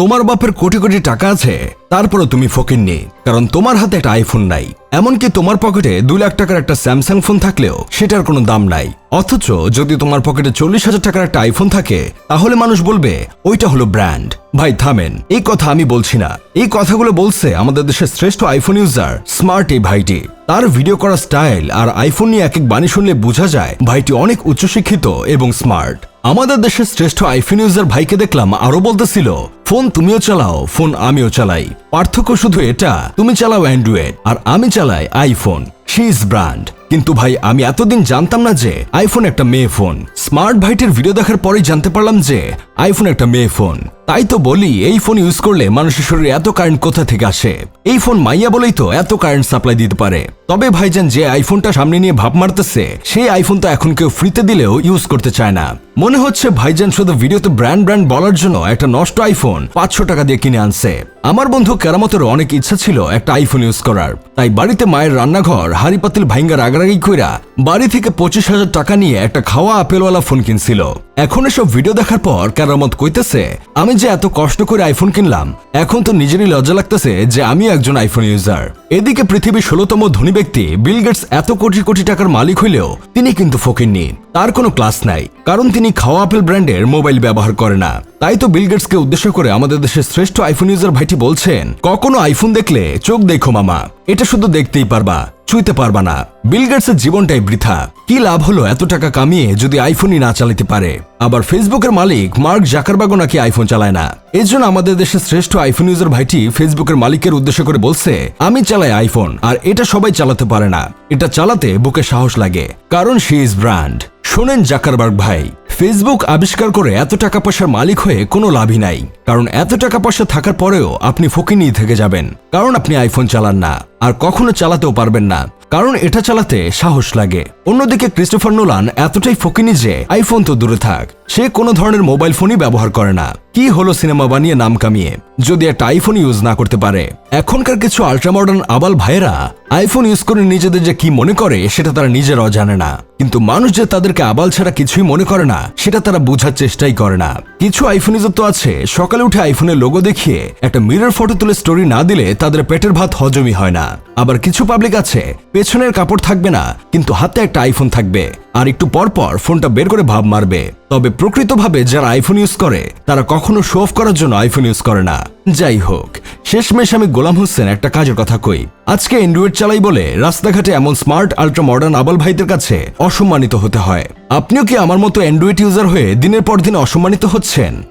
তোমার বাপের কোটি কোটি টাকা আছে, তারপরও তুমি ফকির নেই কারণ তোমার হাতে একটা আইফোন নাই। এমনকি তোমার পকেটে দুই লাখ টাকার একটা স্যামসাং ফোন থাকলেও সেটার কোনো দাম নাই। অথচ যদি তোমার পকেটে চল্লিশ হাজার টাকার একটা আইফোন থাকে, তাহলে মানুষ বলবে, ওইটা হলো ব্র্যান্ড ভাই, থামেন, এই কথা আমি বলছি না। এই কথাগুলো বলছে আমাদের দেশের শ্রেষ্ঠ আইফোন ইউজার স্মার্ট এই ভাইটি। তার ভিডিও করা স্টাইল আর আইফোন নিয়ে এক এক বাণী শুনলে বোঝা যায়, ভাইটি অনেক উচ্চশিক্ষিত এবং স্মার্ট আমাদের দেশের শ্রেষ্ঠ আইফোন ইউজার ভাইকে দেখলাম আরও বলতেছিল ফোন তুমিও চালাও, ফোন আমিও চালাই। পার্থক্য শুধু এটা, তুমি চালাও অ্যান্ড্রয়েড আর আমি চালাই আইফোন শিজ ব্র্যান্ড কিন্তু ভাই, আমি এতদিন জানতাম না যে আইফোন একটা মেয়ে ফোন। স্মার্ট ভাইটের ভিডিও দেখার পরেই জানতে পারলাম যে আইফোন একটা মেয়ে ফোন। তাই তো বলি, এই ফোন ইউজ করলে মানুষের শরীরে এত কারেন্ট কোথা থেকে আসে? এই ফোন মাইয়া বলেই তো এত কারেন্ট সাপ্লাই দিতে পারে। তবে ভাইজান, যে আইফোনটা সামনে নিয়ে ভাব মারতেছে, সেই আইফোন তো এখন কেউ ফ্রিতে দিলেও ইউজ করতে চায় না। মনে হচ্ছে ভাইজান শুধু ভিডিওতে ব্র্যান্ড ব্র্যান্ড বলার জন্য একটা নষ্ট আইফোন পাঁচশো টাকা দিয়ে কিনে আনছে। আমার বন্ধু কেরামতেরও অনেক ইচ্ছা ছিল একটা আইফোন ইউজ করার। তাই বাড়িতে মায়ের রান্নাঘর, হাড়ি পাতিল ভাইঙ্গা রাগারাগি কইরা বাড়ি থেকে পঁচিশ হাজার টাকা নিয়ে একটা খাওয়া আপেলওয়ালা ফোন কিনছিল। এখন এসব ভিডিও দেখার পর কেরামত কইতেছে, আমি যে এত কষ্ট করে আইফোন কিনলাম, এখন তো নিজেরই লজ্জা লাগতেছে যে আমি একজন আইফোন ইউজার এদিকে পৃথিবীর ষোলতম ধনী ব্যক্তি বিল গেটস এত কোটি কোটি টাকার মালিক হইলেও তিনি কিন্তু ফকিরনি তার কোনো ক্লাস নাই, কারণ তিনি খাওয়া আপেল ব্র্যান্ডের মোবাইল ব্যবহার করে না। তাই তো বিল গেটসকে উদ্দেশ্য করে আমাদের দেশের শ্রেষ্ঠ আইফোন ইউজার ভাইটি বলছেন, কখনো আইফোন দেখলে চোখ দেখো মামা, এটা শুধু দেখতেই পারবা, ছুঁইতে পারবা না। বিল গেটসের জীবনটাই বৃথা। কি লাভ হলো এত টাকা কামিয়ে যদি আইফোনই না চালাতে পারে? আবার ফেসবুকের মালিক মার্ক জাকারবাগও নাকি আইফোন চালায় না। এর জন্য আমাদের দেশের শ্রেষ্ঠ আইফোন ইউজার ভাইটি ফেসবুকের মালিকের উদ্দেশ্য করে বলছে, আমি চালাই আইফোন আর এটা সবাই চালাতে পারে না। এটা চালাতে বুকে সাহস লাগে, কারণ সি ইজ ব্র্যান্ড শোনেন জাকারবার্গ ভাই ফেসবুক আবিষ্কার করে এত টাকা পয়সার মালিক হয়ে কোনো লাভই নাই, কারণ এত টাকা পয়সা থাকার পরেও আপনি ফকিনি থেকে যাবেন, কারণ আপনি আইফোন চালান না, আর কখনো চালাতেও পারবেন না। কারণ এটা চালাতে সাহস লাগে। অন্যদিকে ক্রিস্টোফার নোলান এতটাই ফকিনি যে আইফোন তো দূরে থাক। সে কোনো ধরনের মোবাইল ফোনই ব্যবহার করে না। কি হলো সিনেমা বানিয়ে নাম কামিয়ে? যদি একটা আইফোন ইউজ না করতে পারে, এখনকার কিছু আল্ট্রা মডার্ন আবাল ভাইয়েরা আইফোন ইউজ করে নিজেদের যে কি মনে করে, সেটা তারা নিজেরাও জানে না। কিন্তু মানুষ যে তাদেরকে আবাল ছাড়া কিছুই মনে করে না, সেটা তারা বোঝার চেষ্টাই করে না। কিছু আইফোন ইউজার তো আছে, সকালে উঠে আইফোনের লোগো দেখিয়ে একটা মিরর ফটো তুলে স্টোরি না দিলে তাদের পেটের ভাত হজমই হয় না। আবার কিছু পাবলিক আছে, পেছনের কাপড় থাকবে না, কিন্তু হাতে একটা আইফোন থাকবে। আর একটু পরপর পর ফোনটা বের করে ভাব মারবে। তবে প্রকৃতভাবে যারা আইফোন ইউজ করে, তারা কখনো শো অফ করার জন্য আইফোন ইউজ করে না। যাই হোক, শেষমেশ আমি গোলাম হোসেন একটা কাজের কথা কই। আজকে অ্যান্ড্রয়েড চালাই বলে রাস্তাঘাটে এমন স্মার্ট আল্ট্রা মডার্ন আবাল ভাইদের কাছে অসম্মানিত হতে হয়। আপনিও কি আমার মতো অ্যান্ড্রয়েড ইউজার হয়ে দিনের পর দিন অসম্মানিত হচ্ছেন?